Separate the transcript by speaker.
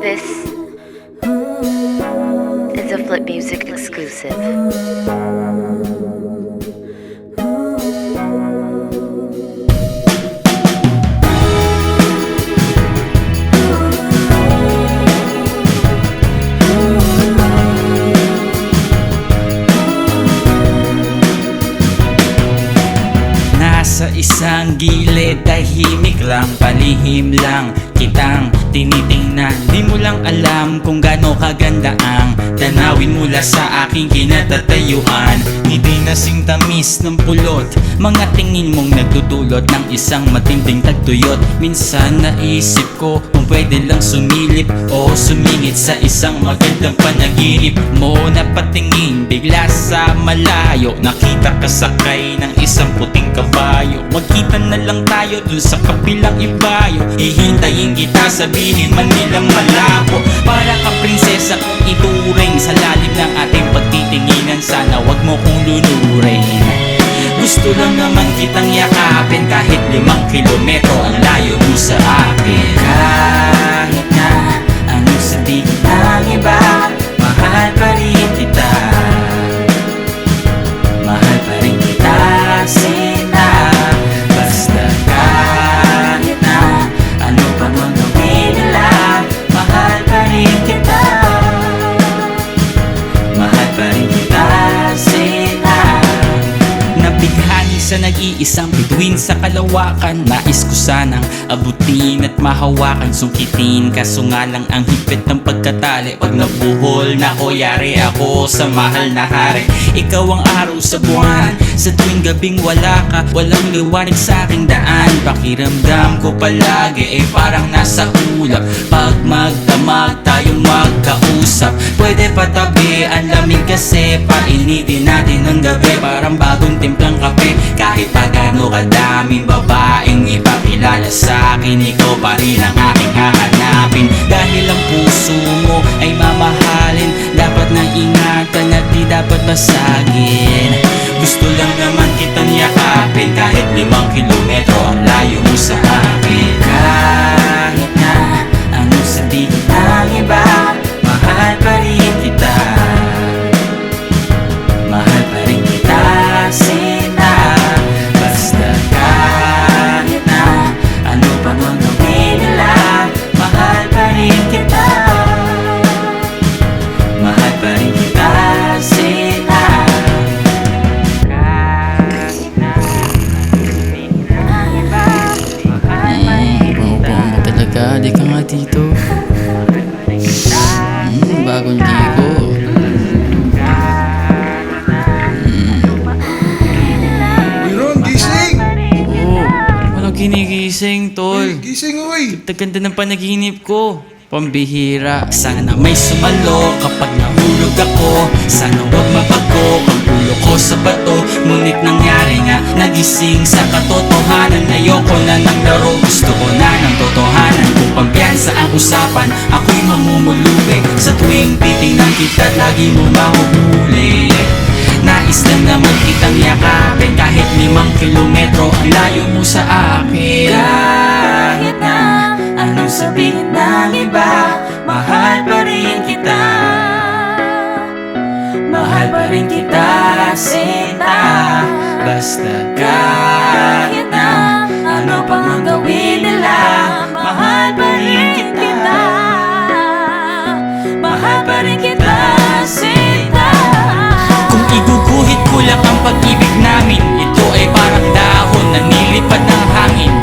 Speaker 1: This is a Flip Music exclusive.
Speaker 2: Nasa isang gilid, tahimik lang, palihim lang Kitang tinitingnan, di mo lang alam kung gaano kaganda ang Tanawin mula sa aking kinatatayuan. Ngiti na sing tamis ng pulot Mga tingin mong nagdudulot ng isang matinding tagtuyot. Minsan naisip ko kung pwede lang sumilip O sumingit sa isang magandang panaginip. Mo Napatingin bigla sa malayo. Nakita ka sakay ng isang puting kabayo. Magkita na lang tayo dun sa kapilang ibayo. Hihintayin kita sabihin man nilang malabo. Para ka prinsesa kung ituring Sa lalim ng ating pagtitinginan. Sana wag mo kong lunurin. Gusto lang naman kitang yakapin Kahit limang kilometro ang layo mo sa Nag-iisang bituin sa kalawakan. Nais ko sanang abutin at mahawakan. Sungkitin kaso nga lang ang higpit ng pagkatali. Pag nabuhol na ko yari ako sa mahal na hari. Ikaw ang araw sa buwan. Sa tuwing gabing wala ka Walang liwanag sa aking daan. Pakiramdam ko palagi ay parang nasa ulap. Pag magdamag magkausap Pwede patabi ang lamig kasi Painitin natin ng gabi. Parang bagong timplang kape. Kahit pa gano'ng kadaming babaeng ipakilala sa akin Ikaw pa rin ang aking hahanapin. Dahil ang puso mo ay mamahalin Dapat na ingatan at di dapat basagin. Gusto lang naman kitang yakapin Kahit limang kilometro ang layo mo sa akin
Speaker 3: ginigising, tol.
Speaker 4: Gising, uy!
Speaker 3: Taganda ng panaginip ko. Pambihira.
Speaker 2: Sana may sumalo kapag nahulog ako Sana wag mabago ang ulo ko sa bato Ngunit nangyari nga nagising sa katotohanan Ayoko na ng laro gusto ko na ng totohanan Kung pampiyansa ang usapan ako'y mamumulubi Sa tuwing titingnan kita lagi mo mahuhuli Nais lang naman kitang yakapin limang kilometro ang layo mo sa akin. Kahit na anong sabihin ng iba Mahal pa rin kita. Mahal pa rin kita sinta Basta kahit na Ano pang ang gawin nila Mahal pa rin kita. Mahal pa rin kita sinta Kung iguguhit ko lang ang pag-ibig namin ay parang dahon na nilipad ng hangin